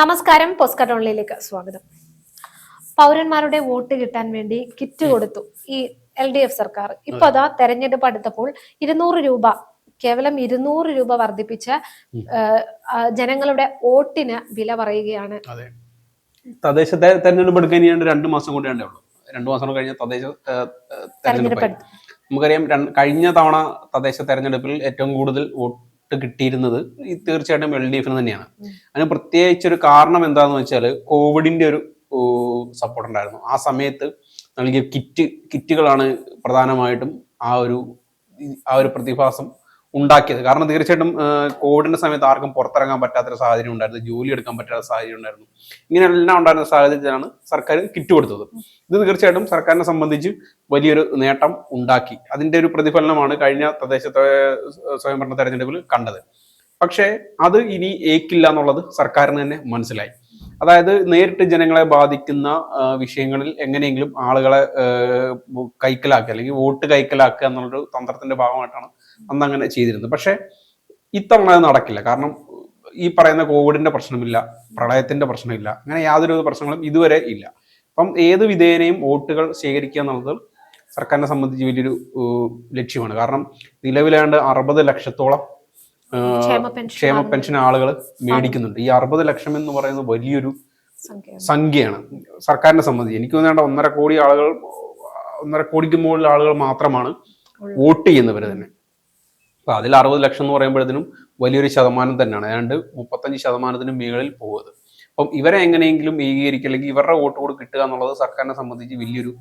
നമസ്കാരം ഓൺലൈനിലേക്ക് സ്വാഗതം. പൗരന്മാരുടെ വോട്ട് കിട്ടാൻ വേണ്ടി കിറ്റ് കൊടുത്തു ഈ എൽ ഡി എഫ് സർക്കാർ. ഇപ്പൊ അതാ തെരഞ്ഞെടുപ്പ് അടുത്തപ്പോൾ ഇരുന്നൂറ് രൂപ കേവലം ഇരുന്നൂറ് രൂപ വർദ്ധിപ്പിച്ച ജനങ്ങളുടെ വോട്ടിന് വില പറയുകയാണ്. തദ്ദേശ തെരഞ്ഞെടുപ്പ് എടുക്കാൻ രണ്ട് മാസം കൂടി ഉള്ളൂ. രണ്ടു മാസം കഴിഞ്ഞ തദ്ദേശ തെരഞ്ഞെടുപ്പ് നമുക്കറിയാം കഴിഞ്ഞ തവണ തദ്ദേശ തെരഞ്ഞെടുപ്പിൽ ഏറ്റവും കൂടുതൽ വോട്ട് കിട്ടിയിരുന്നത് ഈ തീർച്ചയായിട്ടും എൽ ഡി എഫിന് തന്നെയാണ്. അതിന് പ്രത്യേകിച്ച് ഒരു കാരണം എന്താണെന്ന് വെച്ചാൽ കോവിഡിന്റെ ഒരു സപ്പോർട്ട് ഉണ്ടായിരുന്നു ആ സമയത്ത് നൽകിയ കിറ്റ് കിറ്റുകളാണ് പ്രധാനമായിട്ടും ആ ഒരു ആ ഒരു പ്രതിഭാസം ഉണ്ടാക്കിയത്. കാരണം തീർച്ചയായിട്ടും കോവിഡിന്റെ സമയത്ത് ആർക്കും പുറത്തിറങ്ങാൻ പറ്റാത്തൊരു സാഹചര്യം ഉണ്ടായിരുന്നു. ജോലി എടുക്കാൻ പറ്റാത്ത സാഹചര്യം ഉണ്ടായിരുന്നു. ഇങ്ങനെയെല്ലാം ഉണ്ടായിരുന്ന സാഹചര്യത്തിലാണ് സർക്കാർ കിറ്റ് കൊടുത്തത്. ഇത് തീർച്ചയായിട്ടും സർക്കാരിനെ സംബന്ധിച്ച് വലിയൊരു നേട്ടം ഉണ്ടാക്കി. അതിന്റെ ഒരു പ്രതിഫലനമാണ് കഴിഞ്ഞ തദ്ദേശ സ്വയംഭരണ തെരഞ്ഞെടുപ്പിൽ കണ്ടത്. പക്ഷേ അത് ഇനി ഏക്കില്ല എന്നുള്ളത് സർക്കാരിന് തന്നെ മനസ്സിലായി. അതായത് നേരിട്ട് ജനങ്ങളെ ബാധിക്കുന്ന വിഷയങ്ങളിൽ എങ്ങനെയെങ്കിലും ആളുകളെ കൈക്കലാക്കുക അല്ലെങ്കിൽ വോട്ട് കൈക്കലാക്കുക എന്നുള്ളൊരു തന്ത്രത്തിന്റെ ഭാഗമായിട്ടാണ് അന്ന് അങ്ങനെ ചെയ്തിരുന്നത്. പക്ഷേ ഇത്തവണ അത് നടക്കില്ല. കാരണം ഈ പറയുന്ന കോവിഡിന്റെ പ്രശ്നമില്ല പ്രളയത്തിന്റെ പ്രശ്നമില്ല അങ്ങനെ യാതൊരു പ്രശ്നങ്ങളും ഇതുവരെ ഇല്ല. അപ്പം ഏത് വിധേനയും വോട്ടുകൾ ശേഖരിക്കുക എന്നുള്ളത് സർക്കാരിനെ സംബന്ധിച്ച് വലിയൊരു ലക്ഷ്യമാണ്. കാരണം നിലവിലാണ്ട് അറുപത് ലക്ഷത്തോളം ക്ഷേമ പെൻഷൻ ആളുകൾ മേടിക്കുന്നുണ്ട്. ഈ അറുപത് ലക്ഷം എന്ന് പറയുന്നത് വലിയൊരു സംഖ്യയാണ്. സർക്കാരിനെ സംബന്ധിച്ച് എനിക്ക് തോന്നേണ്ട ഒന്നര കോടി ആളുകൾ ഒന്നര കോടിക്ക് മുകളിൽ ആളുകൾ മാത്രമാണ് വോട്ട് ചെയ്യുന്നവർ തന്നെ. അപ്പൊ അതിൽ അറുപത് ലക്ഷം എന്ന് പറയുമ്പോഴത്തേനും വലിയൊരു ശതമാനം തന്നെയാണ്. ഏതാണ്ട് മുപ്പത്തഞ്ച് ശതമാനത്തിന് മുകളിൽ പോകുന്നത്. അപ്പം ഇവരെ എങ്ങനെയെങ്കിലും ഏകീകരിക്കുക അല്ലെങ്കിൽ ഇവരുടെ വോട്ട് കൂടെ കിട്ടുക എന്നുള്ളത് സർക്കാരിനെ സംബന്ധിച്ച് വലിയൊരു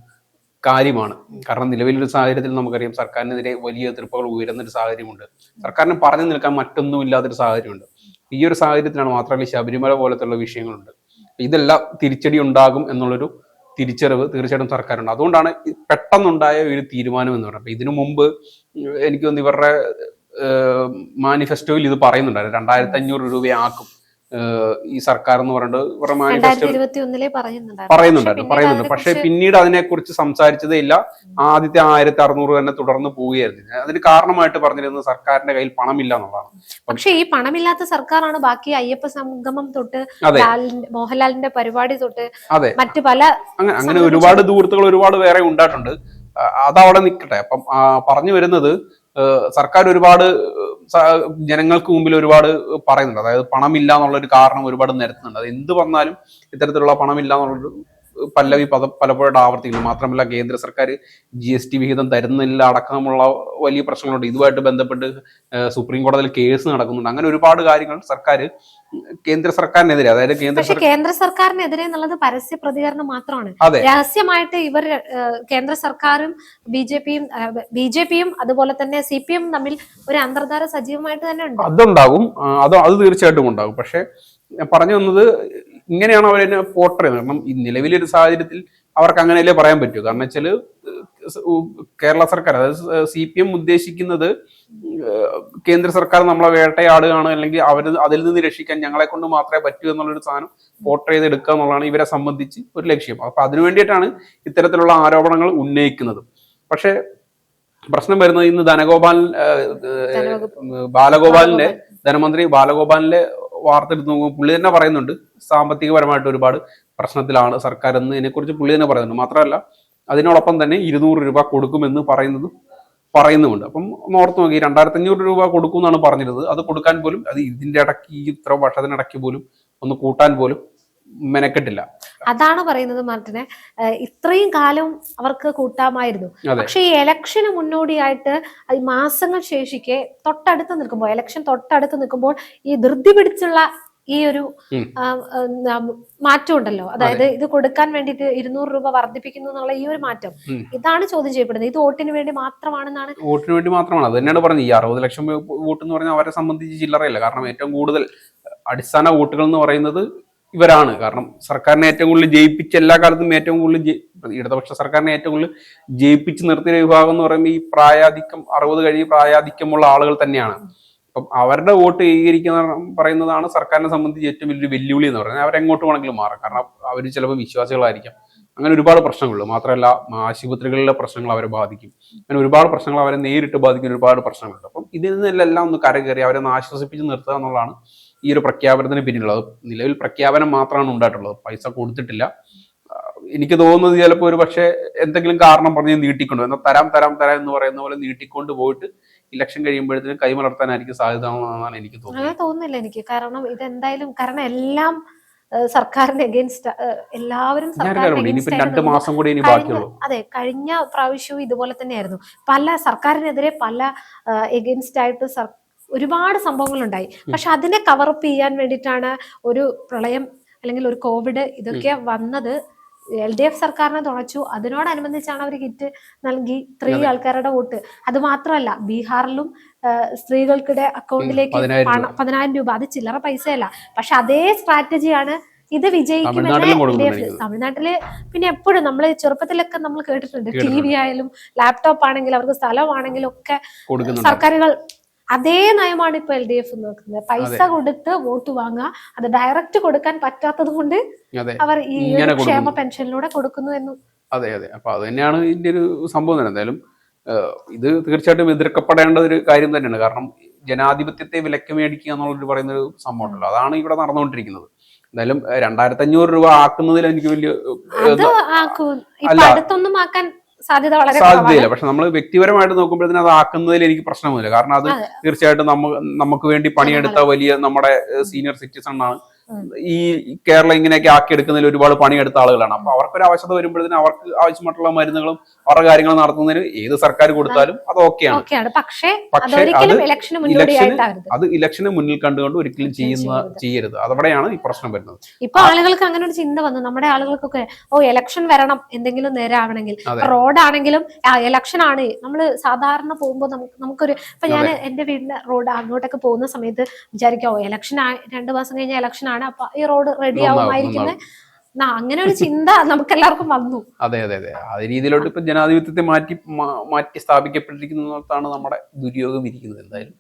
കാര്യമാണ്. കാരണം നിലവിലൊരു സാഹചര്യത്തിൽ നമുക്കറിയാം സർക്കാരിനെതിരെ വലിയ എതിർപ്പുകൾ ഉയരുന്ന ഒരു സാഹചര്യമുണ്ട്. സർക്കാരിന് പറഞ്ഞു നിൽക്കാൻ മറ്റൊന്നും ഇല്ലാത്തൊരു സാഹചര്യമുണ്ട്. ഈ ഒരു സാഹചര്യത്തിലാണ് മാത്രമല്ല ശബരിമല പോലത്തുള്ള വിഷയങ്ങളുണ്ട്. ഇതെല്ലാം തിരിച്ചടി ഉണ്ടാകും എന്നുള്ളൊരു തിരിച്ചറിവ് തീർച്ചയായിട്ടും സർക്കാരുണ്ട്. അതുകൊണ്ടാണ് പെട്ടെന്നുണ്ടായ ഒരു തീരുമാനം എന്ന് പറയുന്നത്. ഇതിനു മുമ്പ് എനിക്ക് തോന്നുന്നു ഇവരുടെ മാനിഫെസ്റ്റോയിൽ ഇത് പറയുന്നുണ്ടായിരുന്നു. രണ്ടായിരത്തി അഞ്ഞൂറ് രൂപയാക്കും. ഈ സർക്കാർ എന്ന് ഇവരുടെ മാനിഫെസ്റ്റോ ഒന്നിലെ പറയുന്നുണ്ടായിരുന്നു. പറയുന്നുണ്ട്. പിന്നീട് പക്ഷെ പിന്നീട് അതിനെക്കുറിച്ച് സംസാരിച്ചതേ ഇല്ല. ആദ്യത്തെ ആയിരത്തി അറുന്നൂറ് തന്നെ തുടർന്ന് പോവുകയായിരുന്നു. അതിന് കാരണമായിട്ട് പറഞ്ഞിരുന്നത് സർക്കാരിന്റെ കയ്യിൽ പണമില്ല എന്നുള്ളതാണ്. പക്ഷെ ഈ പണമില്ലാത്ത സർക്കാരാണ് ബാക്കി അയ്യപ്പ സംഗമം തൊട്ട് മോഹൻലാലിന്റെ പരിപാടി തൊട്ട് അതെ. മറ്റു പല അങ്ങനെ അങ്ങനെ ഒരുപാട് ദൂരത്തുകൾ ഒരുപാട് വേറെ ഉണ്ടായിട്ടുണ്ട്. അതവിടെ നിൽക്കട്ടെ അപ്പം പറഞ്ഞു വരുന്നത് സർക്കാർ ഒരുപാട് ജനങ്ങൾക്ക് മുമ്പിൽ ഒരുപാട് പറയുന്നുണ്ട്. അതായത് പണമില്ല എന്നുള്ളൊരു കാരണം ഒരുപാട് നിരത്തുന്നുണ്ട്. അത് എന്ത് വന്നാലും ഇത്തരത്തിലുള്ള പണമില്ല എന്നുള്ളൊരു പല്ലവി പദ പലപ്പോഴും ആവർത്തിക്കുന്നു. മാത്രമല്ല കേന്ദ്ര സർക്കാർ ജി എസ് ടി വിഹിതം തരുന്നില്ല അടക്കമുള്ള വലിയ പ്രശ്നങ്ങളുണ്ട്. ഇതുമായിട്ട് ബന്ധപ്പെട്ട് സുപ്രീം കോടതിയിൽ കേസ് നടക്കുന്നുണ്ട്. അങ്ങനെ ഒരുപാട് കാര്യങ്ങൾ സർക്കാർ കേന്ദ്ര സർക്കാരിനെതിരെ അതായത് കേന്ദ്ര പക്ഷെ കേന്ദ്ര സർക്കാരിനെതിരെ എന്നുള്ളത് പരസ്യ പ്രതികരണം മാത്രമാണ്. രഹസ്യമായിട്ട് ഇവർ കേന്ദ്ര സർക്കാരും ബി ജെ പിയും ബി ജെ പിയും അതുപോലെ തന്നെ സി പി എം തമ്മിൽ ഒരു അന്തർധാര സജീവമായിട്ട് തന്നെ ഉണ്ട്. അതുണ്ടാകും. അത് അത് തീർച്ചയായിട്ടും ഉണ്ടാകും. പക്ഷെ പറഞ്ഞു വന്നത് ഇങ്ങനെയാണ് അവരെന്നെ ചെയ്യുന്നത്. കാരണം ഈ നിലവിലൊരു സാഹചര്യത്തിൽ അവർക്ക് അങ്ങനെയല്ലേ പറയാൻ പറ്റൂ. കാരണം വെച്ചാൽ കേരള സർക്കാർ അതായത് സി പി എം ഉദ്ദേശിക്കുന്നത് കേന്ദ്ര സർക്കാർ നമ്മളെ വേട്ടയാടുകയാണ് അല്ലെങ്കിൽ അവർ അതിൽ നിന്ന് രക്ഷിക്കാൻ ഞങ്ങളെ കൊണ്ട് മാത്രമേ പറ്റൂ എന്നുള്ളൊരു സാധനം പോർട്രേ ചെയ്ത് എടുക്കുക എന്നുള്ളതാണ് ഇവരെ സംബന്ധിച്ച് ഒരു ലക്ഷ്യം. അപ്പൊ അതിനു വേണ്ടിയിട്ടാണ് ഇത്തരത്തിലുള്ള ആരോപണങ്ങൾ ഉന്നയിക്കുന്നത്. പക്ഷേ പ്രശ്നം വരുന്നത് ഇന്ന് ധനഗോപാൽ ബാലഗോപാലിന്റെ ധനമന്ത്രി ബാലഗോപാലിന്റെ വാർത്ത എടുത്ത് നോക്കുമ്പോൾ പുള്ളി തന്നെ പറയുന്നുണ്ട്. സാമ്പത്തികപരമായിട്ട് ഒരുപാട് പ്രശ്നത്തിലാണ് സർക്കാർ എന്ന് ഇതിനെക്കുറിച്ച് പുള്ളി തന്നെ പറയുന്നുണ്ട്. മാത്രമല്ല അതിനോടൊപ്പം തന്നെ ഇരുന്നൂറ് രൂപ കൊടുക്കുമെന്ന് പറയുന്നത് പറയുന്നുമുണ്ട്. അപ്പം ഓർത്ത് നോക്കി രണ്ടായിരത്തി അഞ്ഞൂറ് രൂപ കൊടുക്കും എന്നാണ് പറഞ്ഞിരുന്നത്. അത് കൊടുക്കാൻ പോലും അത് ഇതിന്റെ ഇടയ്ക്ക് ഇത്ര വർഷത്തിനിടയ്ക്ക് പോലും ഒന്ന് കൂട്ടാൻ പോലും മെനക്കെട്ടില്ല. അതാണ് പറയുന്നത് മാർട്ടിനെ. ഇത്രയും കാലം അവർക്ക് കൂട്ടാമായിരുന്നു. പക്ഷെ ഈ ഇലക്ഷന് മുന്നോടിയായിട്ട് ഈ മാസങ്ങൾ ശേഷിക്കെ തൊട്ടടുത്ത് നിൽക്കുമ്പോൾ ഇലക്ഷൻ തൊട്ടടുത്ത് നിൽക്കുമ്പോൾ ഈ ധൃതി പിടിച്ചുള്ള ഈ ഒരു മാറ്റം ഉണ്ടല്ലോ അതായത് ഇത് കൊടുക്കാൻ വേണ്ടിയിട്ട് ഇരുന്നൂറ് രൂപ വർദ്ധിപ്പിക്കുന്നു എന്നുള്ള ഈ ഒരു മാറ്റം. ഇതാണ് ചോദ്യം ചെയ്യപ്പെടുന്നത്. ഇത് വോട്ടിന് വേണ്ടി മാത്രമാണെന്നാണ് വോട്ടിന് വേണ്ടി മാത്രമാണ്. അത് തന്നെയാണ് പറഞ്ഞത്. ഈ അറുപത് ലക്ഷം വോട്ട് എന്ന് പറഞ്ഞാൽ അവരെ സംബന്ധിച്ച് ചില്ലറയില്ല. കാരണം ഏറ്റവും കൂടുതൽ അടിസ്ഥാന വോട്ടുകൾ എന്ന് പറയുന്നത് ഇവരാണ്. കാരണം സർക്കാരിനെ ഏറ്റവും കൂടുതൽ ജയിപ്പിച്ച എല്ലാ കാലത്തും ഏറ്റവും കൂടുതൽ ഇടതുപക്ഷ സർക്കാരിനെ ഏറ്റവും കൂടുതൽ ജയിപ്പിച്ച് നിർത്തിയ വിഭാഗം എന്ന് പറയുമ്പോൾ ഈ പ്രായാധിക്യം അറുപത് കഴിഞ്ഞ് പ്രായാധിക്യമുള്ള ആളുകൾ തന്നെയാണ്. അപ്പം അവരുടെ വോട്ട് ഏകീകരിക്കുന്ന പറയുന്നതാണ് സർക്കാരിനെ സംബന്ധിച്ച് ഏറ്റവും വലിയൊരു വെല്ലുവിളി എന്ന് പറയുന്നത്. അവരെങ്ങോട്ട് വേണമെങ്കിലും മാറാം. കാരണം അവർ ചിലപ്പോൾ വിശ്വാസികളായിരിക്കാം. അങ്ങനെ ഒരുപാട് പ്രശ്നങ്ങളുണ്ട്. മാത്രമല്ല ആശുപത്രികളിലെ പ്രശ്നങ്ങൾ അവരെ ബാധിക്കും. അങ്ങനെ ഒരുപാട് പ്രശ്നങ്ങൾ അവരെ നേരിട്ട് ബാധിക്കുന്ന ഒരുപാട് പ്രശ്നങ്ങളുണ്ട്. അപ്പം ഇതിൽ നിന്നെല്ലാം ഒന്ന് കരകയറി അവരെ ഒന്ന് ആശ്വസിപ്പിച്ച് നിർത്തുക എന്നുള്ളതാണ് ഈ ഒരു പ്രഖ്യാപനത്തിന് പിന്നിലുള്ളത്. നിലവിൽ പ്രഖ്യാപനം മാത്രമാണ് ഉണ്ടായിട്ടുള്ളത്. പൈസ കൊടുത്തിട്ടില്ല. എനിക്ക് തോന്നുന്നത് ചിലപ്പോൾ ഒരു പക്ഷേ എന്തെങ്കിലും കാരണം പറഞ്ഞ് നീട്ടിക്കൊണ്ടു എന്നാൽ തരാം തരാം തരാം എന്ന് പറയുന്ന പോലെ നീട്ടിക്കൊണ്ട് പോയിട്ട് ഇലക്ഷൻ കഴിയുമ്പോഴത്തേനും കൈമലർത്താനായിരിക്കും സാധ്യത എന്നാണ് എനിക്ക് തോന്നുന്നത്. അങ്ങനെ തോന്നുന്നില്ല എനിക്ക്. കാരണം ഇതെന്തായാലും കാരണം എല്ലാം സർക്കാരിന് എഗൻസ്റ്റ് എല്ലാവരും രണ്ട് മാസം കൂടി ഇനി ബാക്കിയുള്ളൂ. അതെ കഴിഞ്ഞ പ്രാവശ്യവും ഇതുപോലെ തന്നെയായിരുന്നു. പല സർക്കാരിനെതിരെ പല എഗൻസ്റ്റ് ആയിട്ട് ഒരുപാട് സംഭവങ്ങളുണ്ടായി. പക്ഷെ അതിനെ കവറപ്പ് ചെയ്യാൻ വേണ്ടിയിട്ടാണ് ഒരു പ്രളയം അല്ലെങ്കിൽ ഒരു കോവിഡ് ഇതൊക്കെ വന്നത്. എൽ ഡി എഫ് സർക്കാരിനെ തുണച്ചു. അതിനോടനുബന്ധിച്ചാണ് അവർ കിറ്റ് നൽകി സ്ത്രീ ആൾക്കാരുടെ വോട്ട്. അത് മാത്രമല്ല ബീഹാറിലും സ്ത്രീകൾക്കിടെ അക്കൗണ്ടിലേക്ക് പതിനായിരം രൂപ. അത് ചില്ലറ പൈസയല്ല. പക്ഷെ അതേ സ്ട്രാറ്റജിയാണ് ഇത് വിജയിക്കുമെന്ന് തമിഴ്നാട്ടിൽ പിന്നെ എപ്പോഴും നമ്മൾ ചെറുപ്പത്തിലൊക്കെ നമ്മൾ കേട്ടിട്ടുണ്ട്. ടി വി ആയാലും ലാപ്ടോപ്പ് ആണെങ്കിലും അവർക്ക് സ്ഥലമാണെങ്കിലും ഒക്കെ സർക്കാരുകൾ അതേ നയമാണ് ഇപ്പൊ എൽ ഡി എഫ് നോക്കുന്നത്. പൈസ. കൊടുത്ത് വോട്ട് വാങ്ങുക അത് ഡയറക്റ്റ് കൊടുക്കാൻ പറ്റാത്തത് കൊണ്ട് അവർ ഈ ക്ഷേമ. പെൻഷനിലൂടെ കൊടുക്കുന്നു എന്ന്. അതെ അതെ. അപ്പൊ അത് തന്നെയാണ് ഇതിന്റെ ഒരു സംഭവം തന്നെ. എന്തായാലും ഇത് തീർച്ചയായിട്ടും എതിർക്കപ്പെടേണ്ട ഒരു കാര്യം തന്നെയാണ്. കാരണം ജനാധിപത്യത്തെ വിലക്ക് മേടിക്കുക എന്നുള്ളൊരു പറയുന്ന ഒരു സംഭവം ഉണ്ടല്ലോ. അതാണ് ഇവിടെ നടന്നുകൊണ്ടിരിക്കുന്നത്. എന്തായാലും രണ്ടായിരത്തി അഞ്ഞൂറ് രൂപ ആക്കുന്നതിൽ എനിക്ക് വലിയ അല്ല. സാധ്യത വളരെ സാധ്യതയില്ല. പക്ഷെ നമ്മൾ വ്യക്തിപരമായിട്ട് നോക്കുമ്പോഴത്തേന് അത് ആക്കുന്നതിൽ എനിക്ക് പ്രശ്നമൊന്നുമില്ല. കാരണം അത് തീർച്ചയായിട്ടും നമുക്ക് വേണ്ടി പണിയെടുത്ത വലിയ നമ്മുടെ സീനിയർ സിറ്റിസൺ ആണ്. ഈ കേരളം ഇങ്ങനെയൊക്കെ ആക്കിയെടുക്കുന്നതിൽ ഒരുപാട് പണിയെടുത്ത ആളുകളാണ്. അപ്പൊ അവർക്കൊരു ആവശ്യത വരുമ്പോഴത്തേന് അവർക്ക് ആവശ്യമായിട്ടുള്ള മരുന്നുകളും അവരുടെ കാര്യങ്ങൾ നടത്തുന്നതിന് ഏത് സർക്കാർ കൊടുത്താലും അത് ഓക്കെയാണ്. പക്ഷേ അത് ഇലക്ഷന് അത് ഇലക്ഷന് മുന്നിൽ കണ്ടുകൊണ്ട് ഒരിക്കലും ചെയ്യുന്ന ചെയ്യരുത്. അതവിടെയാണ് ഈ പ്രശ്നം വരുന്നത്. ഇപ്പൊ ആളുകൾക്ക് അങ്ങനെ ഒരു ചിന്ത വന്നു. നമ്മുടെ ആളുകൾക്കൊക്കെ ഓ ഇലക്ഷൻ വരണം എന്തെങ്കിലും നേരാവണമെങ്കിൽ. റോഡാണെങ്കിലും ഇലക്ഷൻ ആണ് നമ്മൾ സാധാരണ പോകുമ്പോൾ നമുക്ക് നമുക്കൊരു ഇപ്പൊ ഞാൻ എന്റെ വീടിന്റെ റോഡ് അങ്ങോട്ടൊക്കെ പോകുന്ന സമയത്ത് വിചാരിക്കാം ഓ ഇലക്ഷൻ രണ്ടു മാസം കഴിഞ്ഞ ഇലക്ഷൻ ആണ് അപ്പൊ ഈ റോഡ് റെഡി ആവുമായിരിക്കുന്നത് അങ്ങനെ ഒരു ചിന്ത നമുക്ക് എല്ലാവർക്കും വന്നു. അതെ അതെ അതെ. ആ രീതിയിലോട്ട് ഇപ്പൊ ജനാധിപത്യത്തെ മാറ്റി മാറ്റി സ്ഥാപിക്കപ്പെട്ടിരിക്കുന്നതാണ് നമ്മുടെ ദുര്യോഗം ഇരിക്കുന്നത്. എന്തായാലും